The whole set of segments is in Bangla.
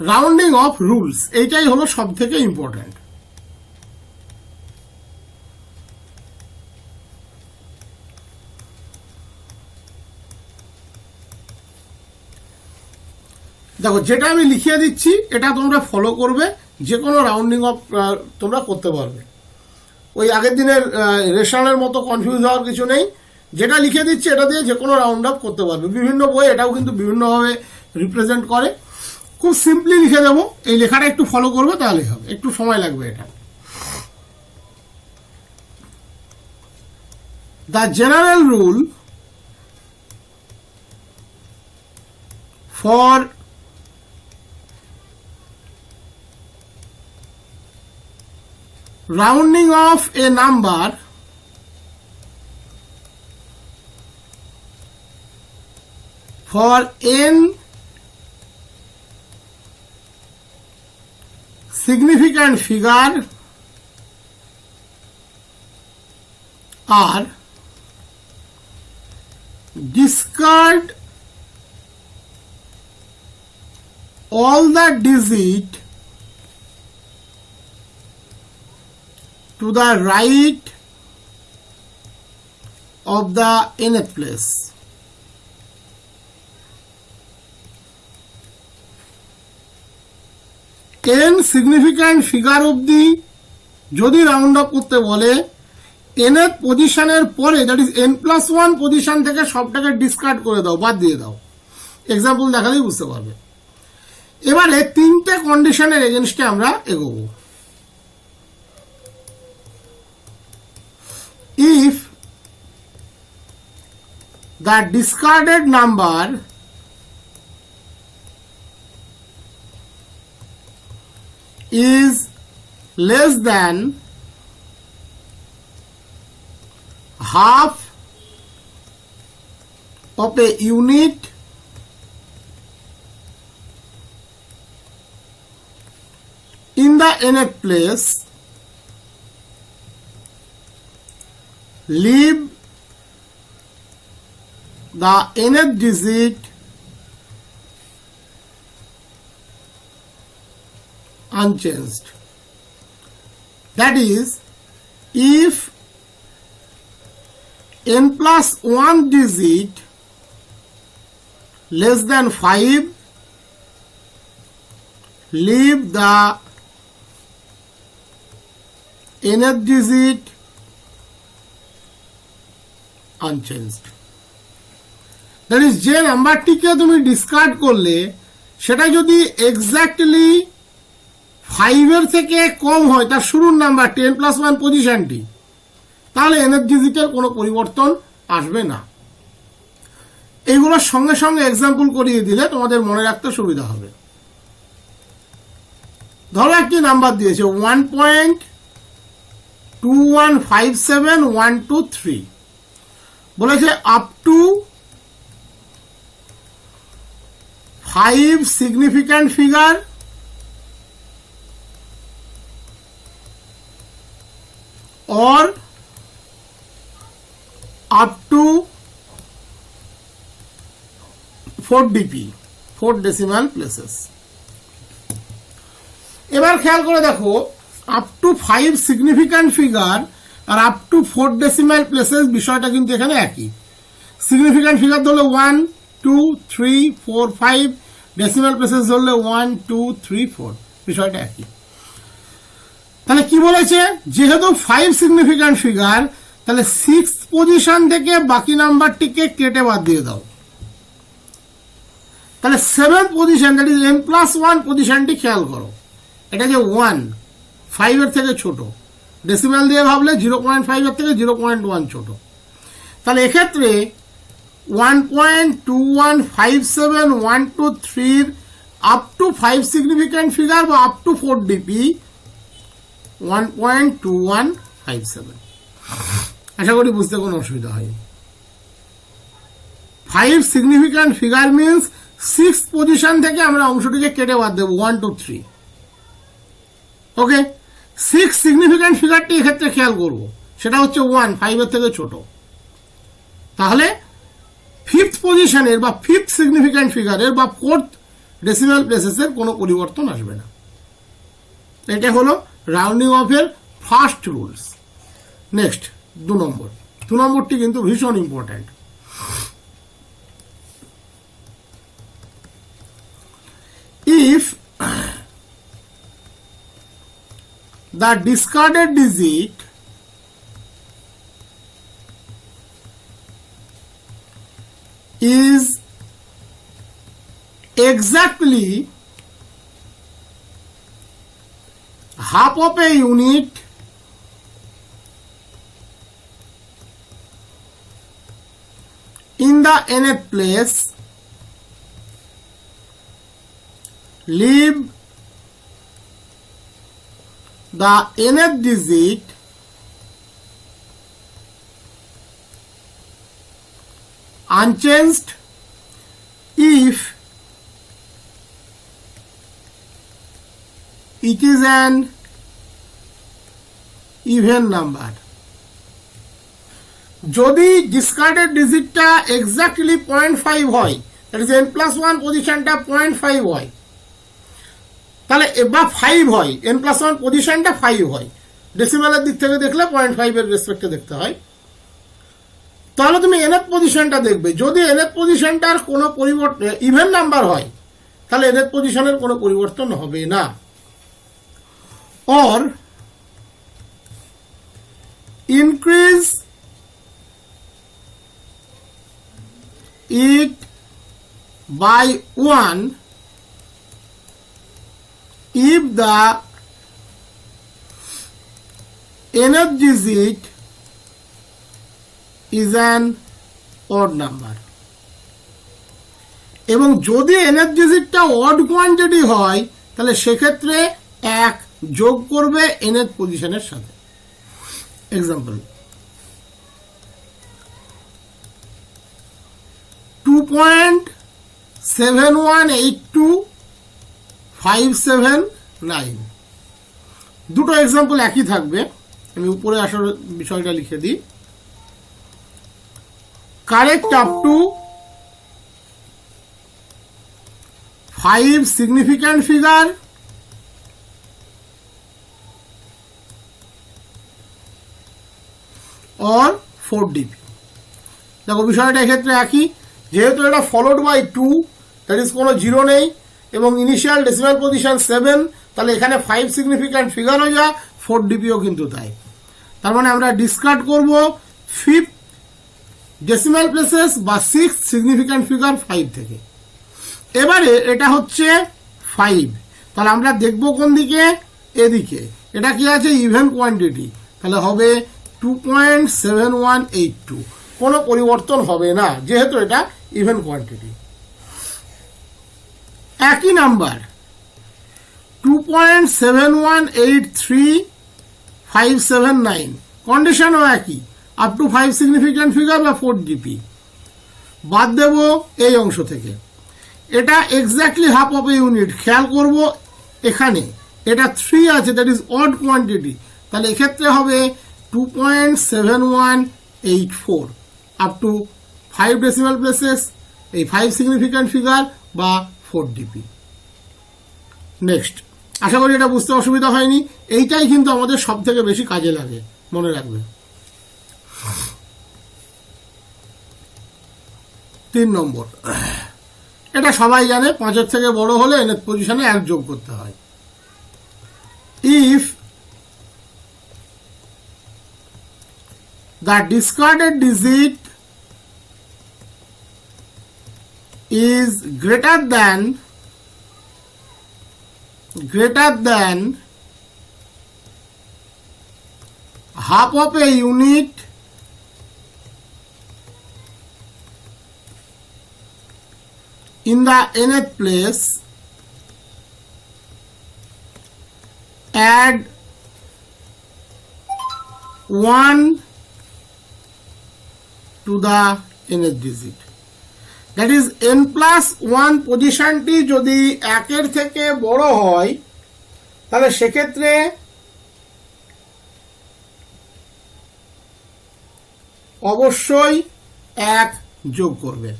রাউন্ডিং অফ রুলস এইটাই হলো সব থেকে ইম্পর্ট্যান্ট দেখো, যেটা আমি লিখিয়ে দিচ্ছি, এটা তোমরা ফলো করবে যে কোনো রাউন্ডিং অফ তোমরা করতে পারবে। ওই আগের দিনের রেশনের মতো কনফিউজ হওয়ার কিছু নেই। যেটা লিখে দিচ্ছি, এটা দিয়ে যে কোনো রাউন্ড আপ করতে পারবে। বিভিন্ন বই এটাও কিন্তু বিভিন্নভাবে রিপ্রেজেন্ট করে। খুব সিম্পলি লিখে দেবো। এই লেখাটা একটু ফলো করবে তাহলেই হবে। একটু সময় লাগবে এটা। The general rule for rounding off a number for n significant figure are discard all the digit to the right of the nth place. N significant figure অবধি যদি রাউন্ড আপ করতে বলে nth পজিশনের পরে that is N plus one position থেকে সবটাকে ডিসকার্ড করে দাও, বাদ দিয়ে দাও। এক্সাম্পল দেখালেই বুঝতে পারবে। এবারে তিনটে কন্ডিশনের এগেনস্টে আমরা এগোবো। If the discarded number is less than half of a unit in the nth place leave the nth digit unchanged. That is, if n plus 1 digit less than 5, leave the nth digit unchanged that is যে নাম্বারটিকে তুমি ডিসকার্ড করলে সেটা যদি এক্স্যাক্টলি ফাইভের থেকে কম হয়, তার শুরুর নাম্বার টেন প্লাস ওয়ান পজিশনটি তাহলে এনার্জিজিটের কোনো পরিবর্তন আসবে না। এইগুলোর সঙ্গে সঙ্গে এক্সাম্পল করিয়ে দিলে তোমাদের মনে রাখতে সুবিধা হবে। ধরো একটি নাম্বার দিয়েছে one point two one five seven one two three বলেছে up to five significant figure or up to 4 dp 4 decimal places. এবার খেয়াল করে দেখো up to five significant figure R up to four decimal places বিষয়টা কিন্তু এখানে একই। সিগনিফিক্যান্ট ফিগার ধরলে one two three four five decimal places ধরলে ওয়ান টু থ্রি ফোর বিষয়টা একই। তাহলে কি বলেছে? যেহেতু ফাইভ সিগনিফিক্যান্ট ফিগার তাহলে সিক্স পজিশন থেকে বাকি নাম্বারটিকে কেটে বাদ দিয়ে দাও। তাহলে seven position that is N plus one পজিশনটি খেয়াল করো। এটা যে ওয়ান ফাইভের থেকে ছোট। ডেসিমাল দিয়ে ভাবলে জিরো পয়েন্ট ফাইভের থেকে জিরো পয়েন্ট ওয়ান ছোট। তাহলে এক্ষেত্রে one point two one five seven one two থ্রির up to five significant figure বা up to four DP one point two one five seven আশা করি বুঝতে কোনো অসুবিধা হয়নি। Five significant figure means six position থেকে আমরা অংশটিকে কেটে বাদ দেবো one two three okay six significant ফিগারটি এক্ষেত্রে খেয়াল করব। সেটা হচ্ছে ওয়ান ফাইভের থেকে ছোট। তাহলে ফিফথ পজিশনের বা ফিফথ সিগনিফিক্যান্ট ফিগারের বা ফোর্থ ডেসিমাল প্লেসেসের কোনো পরিবর্তন আসবে না। এটা হলো রাউন্ডিং অফের ফার্স্ট রুলস। নেক্সট, দু নম্বর। দু নম্বরটি কিন্তু ভীষণ important if the discarded digit is exactly half of a unit in the nth place leave the nth digit unchanged if it is an even number যদি ডিসকার্ডেড ডিজিটটা এক্স্যাক্টলি পয়েন্ট ফাইভ হয় that is N plus one পজিশনটা পয়েন্ট ফাইভ হয়, তাহলে বা ফাইভ হয় এন প্লাস ওয়ান পজিশনটা ফাইভ হয়। ডেসিমেলের দিক থেকে দেখলে পয়েন্ট ফাইভের রেসপেক্টে দেখতে হয়। তাহলে তুমি এনএফ পজিশনটা দেখবে। যদি এনএফ পজিশনটার কোনো পরিবর্তন ইভেন নাম্বার হয়, তাহলে এনএফ পজিশনের কোনো পরিবর্তন হবে না। Or increase it by one if the nth digit is an odd number. এবং যদি nth ডিজিটটা অড কোয়ান্টিটি হয়, তাহলে সেক্ষেত্রে এক যোগ করবে nth পজিশনের সাথে। Example two point seven one eight two five seven nine দুটো এক্সাম্পল একই থাকবে। আমি উপরে আসার বিষয়টা লিখে দিই। Correct up to five significant figure or four DP দেখো, বিষয়টা এক্ষেত্রে একই। যেহেতু এটা followed by two that is কোনো জিরো নেই, এবং ইনিশিয়াল ডেসিমাল পজিশন সেভেন তাহলে এখানে ফাইভ সিগনিফিক্যান্ট ফিগার হয়ে যা ফোর ডিপিও কিন্তু তাই। তার মানে আমরা ডিসকার্ড করব ফিফথ ডেসিমাল প্লেসেস বা সিক্স সিগনিফিক্যান্ট ফিগার ফাইভ থেকে। এবারে এটা হচ্ছে ফাইভ তাহলে আমরা দেখব কোন দিকে? এদিকে। এটা কি আছে? ইভেন কোয়ান্টিটি তাহলে হবে two point seven one eight two কোনো পরিবর্তন হবে না, যেহেতু এটা ইভেন কোয়ান্টিটি একই number two point seven one eight three five seven nine কন্ডিশনও একই up to five significant figure বা ফোর জিপি বাদ দেব এই অংশ থেকে। এটা এক্স্যাক্টলি হাফ অফ ইউনিট খেয়াল করব এখানে, এটা থ্রি আছে দ্যাট ইজ অড কোয়ান্টিটি তাহলে এক্ষেত্রে হবে two point seven one eight four up to five decimal places এই ফাইভ সিগনিফিক্যান্ট ফিগার বা ফোর ডিপি নেক্সট আশা করি এটা বুঝতে অসুবিধা হয়নি। এইটাই কিন্তু আমাদের সব থেকে বেশি কাজে লাগে, মনে রাখবে তিন নম্বর, এটা সবাই জানে, পাঁচের থেকে বড় হলে এনের পজিশনে এক যোগ করতে হয়। If the discarded digit is greater than greater than half of a unit in the nth place add 1 to the nth digit that is N plus one পজিশনটি যদি একের থেকে বড় হয়, তাহলে সেক্ষেত্রে অবশ্যই এক যোগ করবে।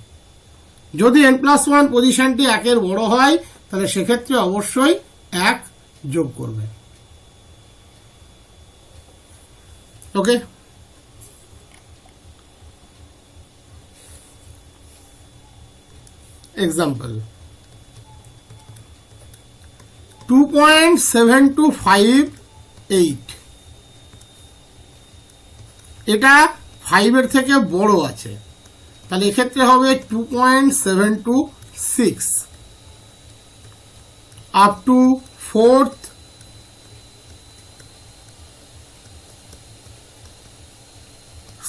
যদি এন প্লাস ওয়ান পজিশনটি একের বড় হয়, তাহলে সেক্ষেত্রে অবশ্যই এক যোগ করবে। Okay example two point seven two five eight এটা ফাইভের থেকে বড় আছে। তাহলে এক্ষেত্রে হবে two point seven two six up to fourth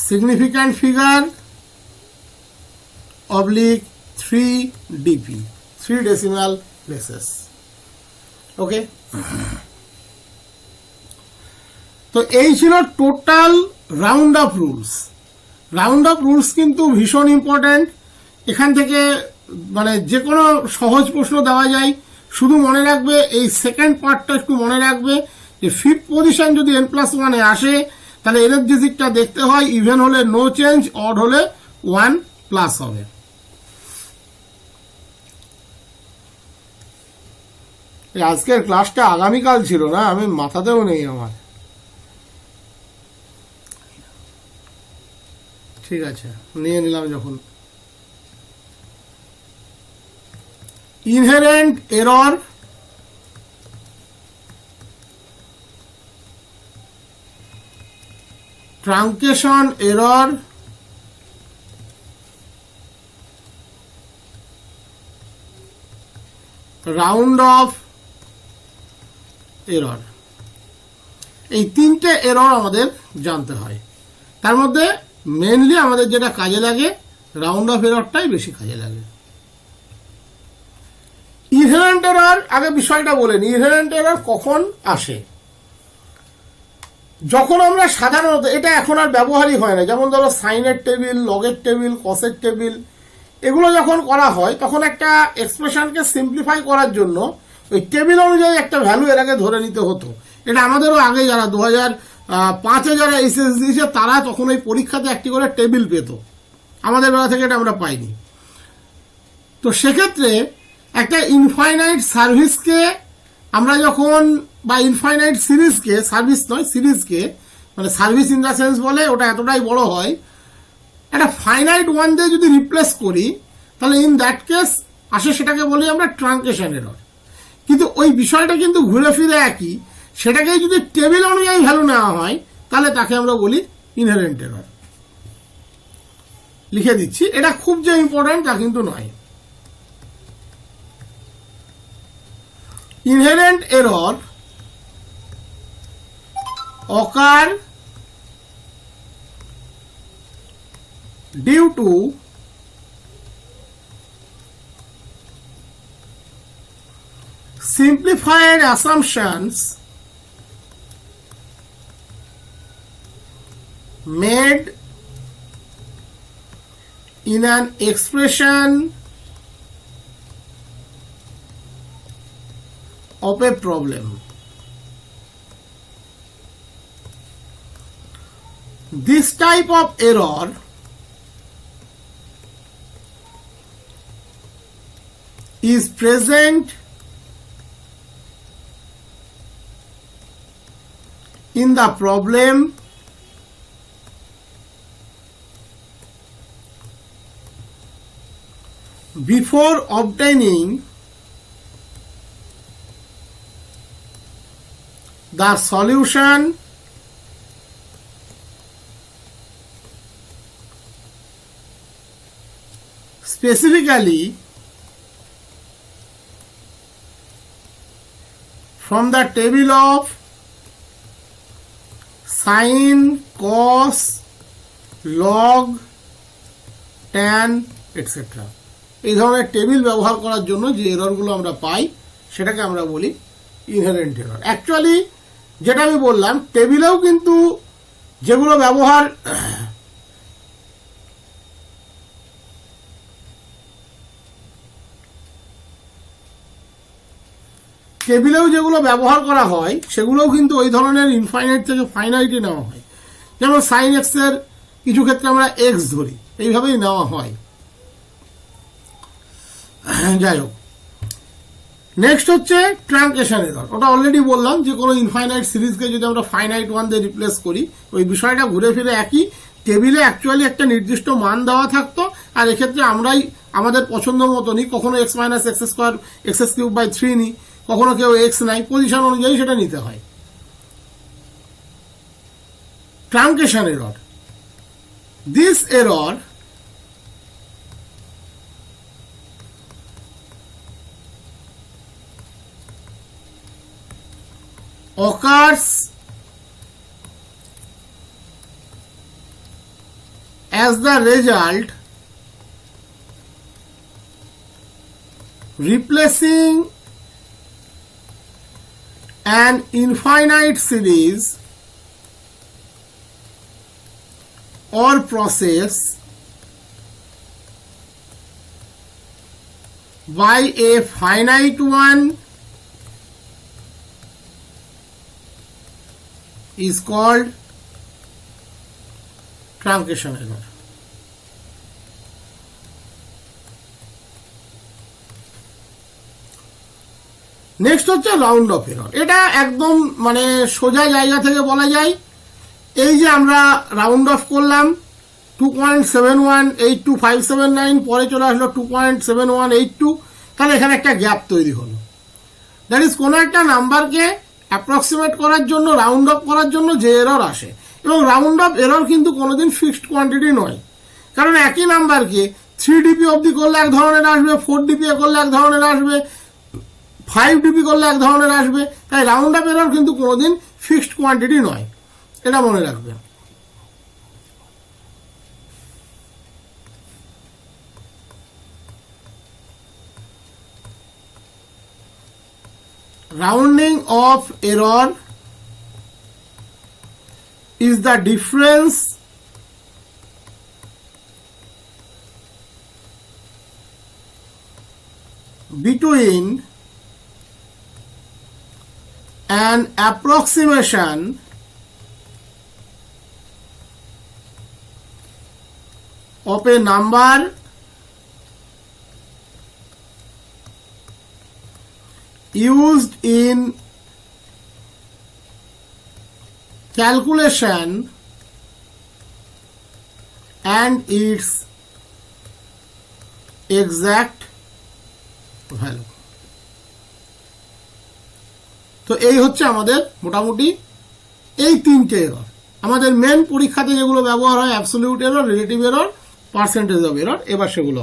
significant figure oblique 3 dp 3 decimal places okay তো এই ছিল total round off rules round off rules কিন্তু ভীষণ ইম্পর্ট্যান্ট এখান থেকে মানে যে কোনো সহজ প্রশ্ন দেওয়া যায়। শুধু মনে রাখবে, এই সেকেন্ড পার্টটা একটু মনে রাখবে, যে ফিফথ পজিশন যদি এন প্লাস ওয়ানে আসে, তাহলে এনার্জেটিকটা দেখতে হয় ইভেন হলে নো চেঞ্জ অড হলে ওয়ান প্লাস হবে। আজকের ক্লাসটা আগামীকাল ছিল না, আমি মাথাতেও নেই আমার। ঠিক আছে, নিয়ে নিলাম যখন। Inherent error truncation error round off error. এই তিনটে এরর আমাদের জানতে হয়। তার মধ্যে মেনলি আমাদের যেটা কাজে লাগে রাউন্ড অফ এররটাই বেশি কাজে লাগে। ইনহেরেন্ট এরর আগে বিষয়টা বলেন ইনহেরেন্ট এরর কখন আসে? যখন আমরা সাধারণত, এটা এখন আর ব্যবহারই হয় না, যেমন ধরো সাইনের টেবিল, লগের টেবিল কসের টেবিল, এগুলো যখন করা হয়, তখন একটা এক্সপ্রেশনকে সিম্পলিফাই করার জন্য ওই টেবিল অনুযায়ী একটা ভ্যালু এর আগে ধরে নিতে হতো। এটা আমাদেরও আগে যারা দু হাজার পাঁচে যারা এসএস দিয়েছে, তারা তখন ওই পরীক্ষাতে একটি করে টেবিল পেত। আমাদের বেলা থেকে এটা আমরা পাইনি। তো সেক্ষেত্রে একটা ইনফাইনাইট সার্ভিসকে আমরা যখন, বা ইনফাইনাইট সিরিজকে সার্ভিস নয় সিরিজকে মানে সার্ভিস ইন দ্য সেন্স বলে ওটা এতটাই বড় হয়, একটা ফাইনাইট ওয়ান দিয়ে যদি রিপ্লেস করি, তাহলে ইন দ্যাট কেস আসে সেটাকে বলি আমরা ট্রাঙ্কেশন এরর কিন্তু ওই বিষয়টা কিন্তু ঘুরে ফিরে একই। সেটাকে যদি টেবিল অনুযায়ী ভ্যালু নেওয়া হয়, তাহলে তাকে আমরা বলি ইনহেরেন্ট এরর লিখে দিচ্ছি, এটা খুব যে ইম্পর্ট্যান্ট তা কিন্তু নয়। inherent error occur due to simplified assumptions made in an expression of a problem. This type of error is present in the problem before obtaining the solution specifically from the table of sine cos, log, tan etc এই ধরনের টেবিল ব্যবহার করার জন্য যে এররগুলো আমরা পাই, সেটাকে আমরা বলি ইনহেরেন্ট এরর অ্যাকচুয়ালি যেটা আমি বললাম, টেবিলেও কিন্তু যেগুলো ব্যবহার টেবিলেও যেগুলো ব্যবহার করা হয়, সেগুলোও কিন্তু ওই ধরনের ইনফাইনাইট থেকে ফাইনাইটে নেওয়া হয়। যেমন সাইন এক্সের কিছু ক্ষেত্রে আমরা এক্স ধরি, এইভাবেই নেওয়া হয়। যাই হোক। নেক্সট হচ্ছে ট্রাঙ্কেশন এরর ওটা অলরেডি বললাম যে কোনো ইনফাইনাইট সিরিজকে যদি আমরা ফাইনাইট ওয়ান দিয়ে রিপ্লেস করি, ওই বিষয়টা ঘুরে ফিরে একই। টেবিলে অ্যাকচুয়ালি একটা নির্দিষ্ট মান দেওয়া থাকতো, আর এক্ষেত্রে আমরাই আমাদের পছন্দ মতো নিই কখনো x minus x square x cube by three নিই কখনো কেউ এক্স নাই পজিশন অনুযায়ী সেটা নিতে হয়। Truncation error this error occurs as the result replacing an infinite series or process by a finite one is called truncation error. Next হচ্ছে রাউন্ড অফ এরর এটা একদম মানে সোজা জায়গা থেকে বলা যায়। এই যে আমরা রাউন্ড অফ করলাম two point seven one eight two five seven nine পরে চলে আসলো two point seven one eight two তাহলে এখানে একটা গ্যাপ তৈরি হলো। দ্যাট ইজ কোনো একটা নাম্বারকে অ্যাপ্রক্সিমেট করার জন্য রাউন্ড অফ করার জন্য যে এরর আসে। এবং রাউন্ড অফ এরর কিন্তু কোনোদিন ফিক্সড কোয়ান্টিটি নয়। কারণ একই নাম্বারকে থ্রি ডিপি অবধি করলে এক ধরনের আসবে ফোর ডিপি করলে এক ধরনের আসবে ফাইভ ডিপি করলে এক ধরনের আসবে, তাই রাউন্ড আপ এরর কিন্তু কোনোদিন ফিক্সড কোয়ান্টিটি নয়। এটা মনে রাখবে rounding of error is the difference between an approximation of a number used in calculation and its exact value তো এই হচ্ছে আমাদের মোটামুটি এই তিনটে এরর আমাদের মেন পরীক্ষাতে যেগুলো ব্যবহার হয় absolute error relative error percentage of error এবার সেগুলো